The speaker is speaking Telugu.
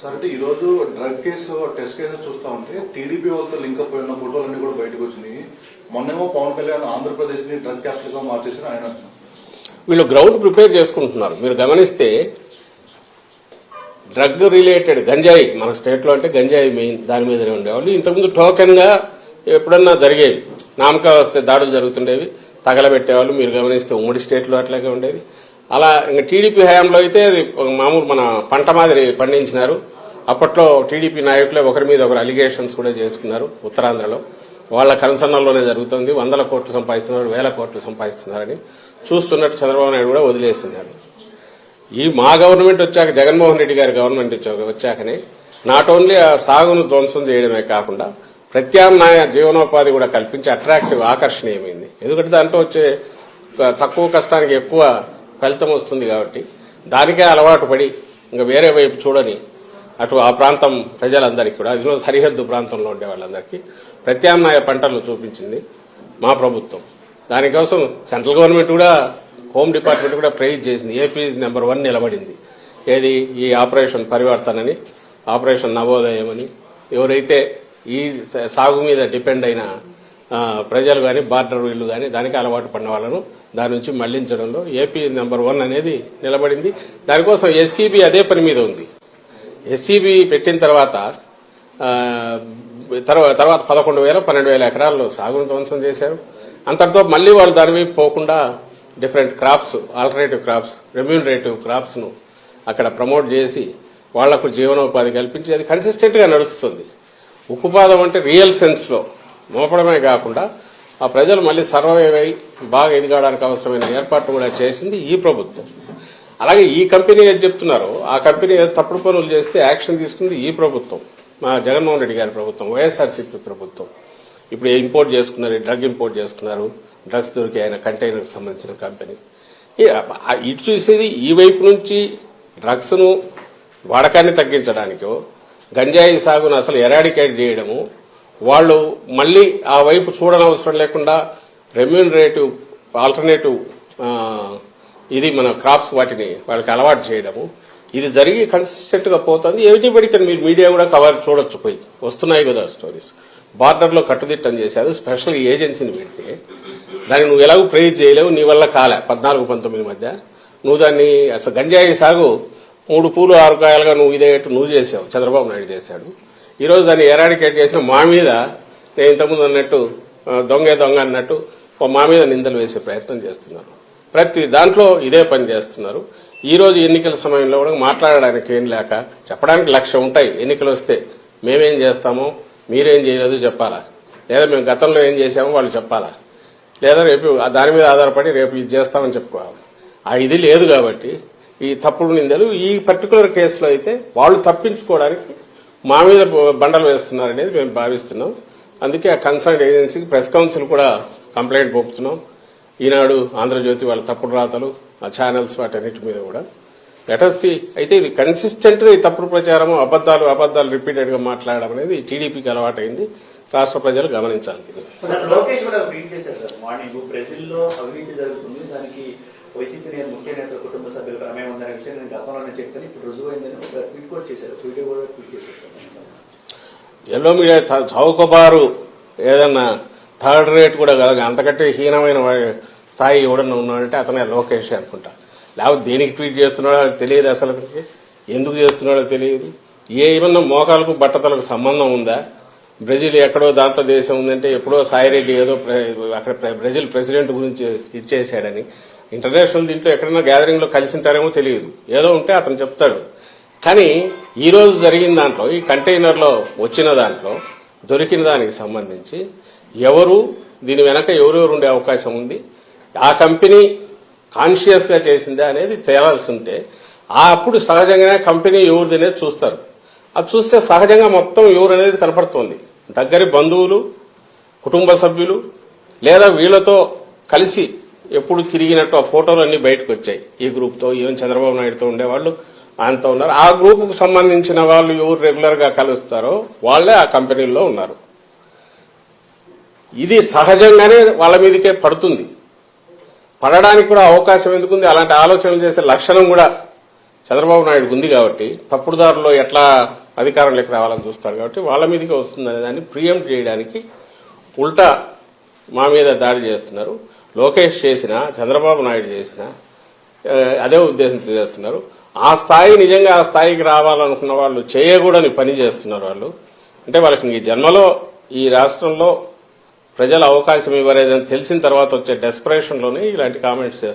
సార్ అంటే ఈరోజు డ్రగ్ కేసు టెస్ట్ కేసు చూస్తా ఉంటే టీడీపీ వాళ్ళతో లింక్ అప్ ఉన్న ఫోటోలు అన్ని కూడా బయటకు వచ్చినాయి. మొన్నేమో పవన్ కళ్యాణ్ ఆంధ్రప్రదేశ్ని డ్రగ్ క్యాపిటల్గా మార్చేసిన ఆయన వీళ్ళు గ్రౌండ్ ప్రిపేర్ చేసుకుంటున్నారు. మీరు గమనిస్తే డ్రగ్ రిలేటెడ్ గంజాయి మన స్టేట్లో అంటే గంజాయి మెయిన్ దాని మీదనే ఉండేవాళ్ళు. ఇంతకుముందు టోకెన్గా ఎప్పుడన్నా జరిగేవి. నామకా వస్తే దాడులు జరుగుతుండేవి తగలబెట్టేవాళ్ళు. మీరు గమనిస్తే ఉమ్మడి స్టేట్లో అట్లాగే ఉండేది. అలా ఇంకా టీడీపీ హయాంలో అయితే అది మామూలు మన పంట మాదిరి పండించినారు. అప్పట్లో టీడీపీ నాయకులే ఒకరి మీద ఒకరు అలిగేషన్స్ కూడా చేసుకున్నారు ఉత్తరాంధ్రలో. వాళ్ళ కన్సర్నల్లోనే జరుగుతుంది. వందల కోట్లు సంపాదిస్తున్నారు వేల కోట్లు సంపాదిస్తున్నారని చూస్తున్నట్టు చంద్రబాబు నాయుడు కూడా వదిలేస్తున్నాడు ఈ మా గవర్నమెంట్ వచ్చాక జగన్మోహన్ రెడ్డి గారి గవర్నమెంట్ వచ్చాక వచ్చాకనే నాట్ ఓన్లీ ఆ సాగును ధ్వంసం చేయడమే కాకుండా ప్రత్యామ్నాయ జీవనోపాధి కూడా కల్పించి అట్రాక్టివ్ ఆకర్షణీయమైంది. ఎందుకంటే దాంట్లో వచ్చే తక్కువ కష్టానికి ఎక్కువ ఫలితం వస్తుంది కాబట్టి దానికే అలవాటు పడి ఇంకా వేరే వైపు చూడని అటు ఆ ప్రాంతం ప్రజలందరికీ కూడా అందులో సరిహద్దు ప్రాంతంలో ఉండే వాళ్ళందరికీ ప్రత్యామ్నాయ పంటలు చూపించింది మా ప్రభుత్వం. దానికోసం సెంట్రల్ గవర్నమెంట్ కూడా హోమ్ డిపార్ట్మెంట్ కూడా ప్రైజ్ చేసింది. ఏపీ నెంబర్ వన్ నిలబడింది. ఏది ఈ ఆపరేషన్ పరివర్తన అని ఆపరేషన్ నవోదయం అని ఎవరైతే ఈ సాగు మీద డిపెండ్ అయిన ప్రజలు కానీ బార్డర్ వీళ్ళు కానీ దానికి అలవాటు పడిన వాళ్ళను దాని నుంచి మళ్ళించడంలో ఏపీ నెంబర్ వన్ అనేది నిలబడింది. దానికోసం ఎస్సీబీ అదే పని మీద ఉంది. ఎస్సీబీ పెట్టిన తర్వాత తర్వాత పదకొండు వేల పన్నెండు వేల ఎకరాల్లో సాగును ధ్వంసం చేశారు. అంతటితో మళ్ళీ వాళ్ళు దాని మీద పోకుండా different crops alternative crops remunerative క్రాప్స్ను అక్కడ ప్రమోట్ చేసి వాళ్ళకు జీవనోపాధి కల్పించి అది కన్సిస్టెంట్గా నడుస్తుంది. ఉక్కుపాదం అంటే రియల్ సెన్స్లో మోపడమే కాకుండా ఆ ప్రజలు మళ్ళీ సర్వైవ్ అయి బాగా ఎదగడానికి అవసరమైన ఏర్పాట్లు కూడా చేసింది ఈ ప్రభుత్వం. అలాగే ఈ కంపెనీ ఏది చెప్తున్నారో ఆ కంపెనీ ఏదో తప్పుడు పనులు చేస్తే యాక్షన్ తీసుకుంది ఈ ప్రభుత్వం. మా జగన్మోహన్ రెడ్డి గారి ప్రభుత్వం వైఎస్ఆర్సీపీ ప్రభుత్వం. ఇప్పుడు ఇంపోర్ట్ చేసుకున్నారు డ్రగ్ ఇంపోర్ట్ చేసుకున్నారు డ్రగ్స్ దొరికే ఆయన కంటైనర్కి సంబంధించిన కంపెనీ. ఇటు చూసేది ఈ వైపు నుంచి డ్రగ్స్ను వాడకాన్ని తగ్గించడానికో గంజాయి సాగును అసలు ఎరాడికేట్ చేయడము వాళ్ళు మళ్ళీ ఆ వైపు చూడనవసరం లేకుండా రెమ్యూనరేటివ్ ఆల్టర్నేటివ్ ఇది మన క్రాప్స్ వాటిని వాళ్ళకి అలవాటు చేయడము. ఇది జరిగి కన్సిస్టెంట్గా పోతుంది. ఎవ్రీబడి కెన్ మీరు మీడియా కూడా కవర్ చూడొచ్చు పోయి. వస్తున్నాయి కదా స్టోరీస్. బార్డర్లో కట్టుదిట్టం చేశారు స్పెషల్ ఏజెన్సీని పెడితే. దాన్ని నువ్వు ఎలాగో ప్రేజ్ చేయలేవు నీ వల్ల కాలే. పద్నాలుగు పంతొమ్మిది మధ్య. నువ్వు దాన్ని అసలు గంజాయి సాగు మూడు పూలు ఆరు కాయలుగా నువ్వు ఇదే నువ్వు చేసావు. చంద్రబాబు నాయుడు చేశాడు. ఈరోజు దాన్ని ఎరాడికేట్ చేసిన మా మీద నేను ఇంతకుముందు అన్నట్టు దొంగే దొంగ అన్నట్టు మా మీద నిందలు వేసే ప్రయత్నం చేస్తున్నారు. ప్రతి దాంట్లో ఇదే పని చేస్తున్నారు. ఈరోజు ఎన్నికల సమయంలో కూడా మాట్లాడడానికి ఏం లేక చెప్పడానికి లక్ష్యం ఉంటాయి. ఎన్నికలు వస్తే మేమేం చేస్తామో మీరేం చేయలేదు చెప్పాలా? లేదా మేము గతంలో ఏం చేశామో వాళ్ళు చెప్పాలా? లేదా రేపు ఆ దాని మీద ఆధారపడి రేపు ఇది చేస్తామని చెప్పుకోవాలి. ఆ ఇది లేదు కాబట్టి ఈ తప్పుడు నిందలు ఈ పర్టికులర్ కేసులో అయితే వాళ్ళు తప్పించుకోవడానికి మా మీద బండలు వేస్తున్నారనేది మేము భావిస్తున్నాం. అందుకే ఆ కన్సర్న్ ఏజెన్సీకి ప్రెస్ కౌన్సిల్ కూడా కంప్లైంట్ పంపుతున్నాం. ఈనాడు ఆంధ్రజ్యోతి వాళ్ళ తప్పుడు రాతలు ఆ ఛానల్స్ వాటన్నిటి మీద కూడా. లెటర్సి అయితే ఇది కన్సిస్టెంట్గా ఈ తప్పుడు ప్రచారం అబద్దాలు అబద్దాలు రిపీటెడ్గా మాట్లాడడం అనేది టీడీపీకి అలవాటైంది. రాష్ట్ర ప్రజలు గమనించాలి. వైసీపీ నేను ముఖ్య నేత కుటుంబ సభ్యులు ప్రమేయం ఉందనే విషయం నేను గతంలోనే చెప్తాను. ఇప్పుడు రుజువైందని ఒక ట్వీట్ కూడా చేశారు. వీడియో కూడా ట్వీట్ చేశారు. ఎల్లో మీడియా చౌకబారు ఏదన్నా థర్డ్ రేట్ కూడా కలగ అంతకంటే హీనమైన స్థాయి ఎవడన్నా ఉన్నాడంటే అతనే లోకేష్ అనుకుంటా. లేకపోతే దేనికి ట్వీట్ చేస్తున్నాడో అది తెలియదు అసలు. ఎందుకు చేస్తున్నాడో తెలియదు. ఏమన్నా మోకాలకు బట్టతలకు సంబంధం ఉందా? బ్రెజిల్ ఎక్కడో దాంట్లో దేశం ఉందంటే ఎప్పుడో సాయిరెడ్డి ఏదో అక్కడ బ్రెజిల్ ప్రెసిడెంట్ గురించి ఇచ్చేసాడని ఇంటర్నేషనల్ దీంట్లో ఎక్కడైనా గ్యాదరింగ్లో కలిసి ఉంటారేమో తెలియదు. ఏదో ఉంటే అతను చెప్తాడు. కానీ ఈరోజు జరిగిన దాంట్లో ఈ కంటైనర్లో వచ్చిన దాంట్లో దొరికిన దానికి సంబంధించి ఎవరు దీని వెనక ఎవరెవరు ఉండే అవకాశం ఉంది. ఆ కంపెనీ కాన్షియస్గా చేసిందా అనేది తేవాల్సి ఉంటే ఆ అప్పుడు సహజంగానే కంపెనీ ఎవరిది అనేది చూస్తారు. అది చూస్తే సహజంగా మొత్తం ఎవరు అనేది కనపడుతుంది. దగ్గరి బంధువులు కుటుంబ సభ్యులు లేదా వీళ్ళతో కలిసి ఎప్పుడు తిరిగినట్టు ఆ ఫోటోలు అన్ని బయటకు వచ్చాయి ఈ గ్రూప్తో ఈవెన్ చంద్రబాబు నాయుడుతో ఉండేవాళ్ళు ఆయనతో ఉన్నారు. ఆ గ్రూప్కు సంబంధించిన వాళ్ళు ఎవరు రెగ్యులర్గా కలుస్తారో వాళ్ళే ఆ కంపెనీల్లో ఉన్నారు. ఇది సహజంగానే వాళ్ళ మీదకే పడుతుంది. పడడానికి కూడా అవకాశం ఎందుకుంది? అలాంటి ఆలోచనలు చేసే లక్షణం కూడా చంద్రబాబు నాయుడుకు ఉంది కాబట్టి తప్పుడు దారిలో ఎట్లా అధికారంలోకి రావాలని చూస్తారు కాబట్టి వాళ్ళ మీదకే వస్తుందనే దాన్ని ప్రియం చేయడానికి ఉల్టా మా మీద దాడి చేస్తున్నారు. లోకేష్ చేసిన చంద్రబాబు నాయుడు చేసిన అదే ఉద్దేశంతో చేస్తున్నారు. ఆ స్థాయి నిజంగా ఆ స్థాయికి రావాలనుకున్న వాళ్ళు చేయకూడని పని చేస్తున్నారు వాళ్ళు. అంటే వాళ్ళకి ఈ జన్మలో ఈ రాష్ట్రంలో ప్రజల అవకాశం ఇవ్వలేదని తెలిసిన తర్వాత వచ్చే డెస్పరేషన్లోనే ఇలాంటి కామెంట్స్ చేస్తారు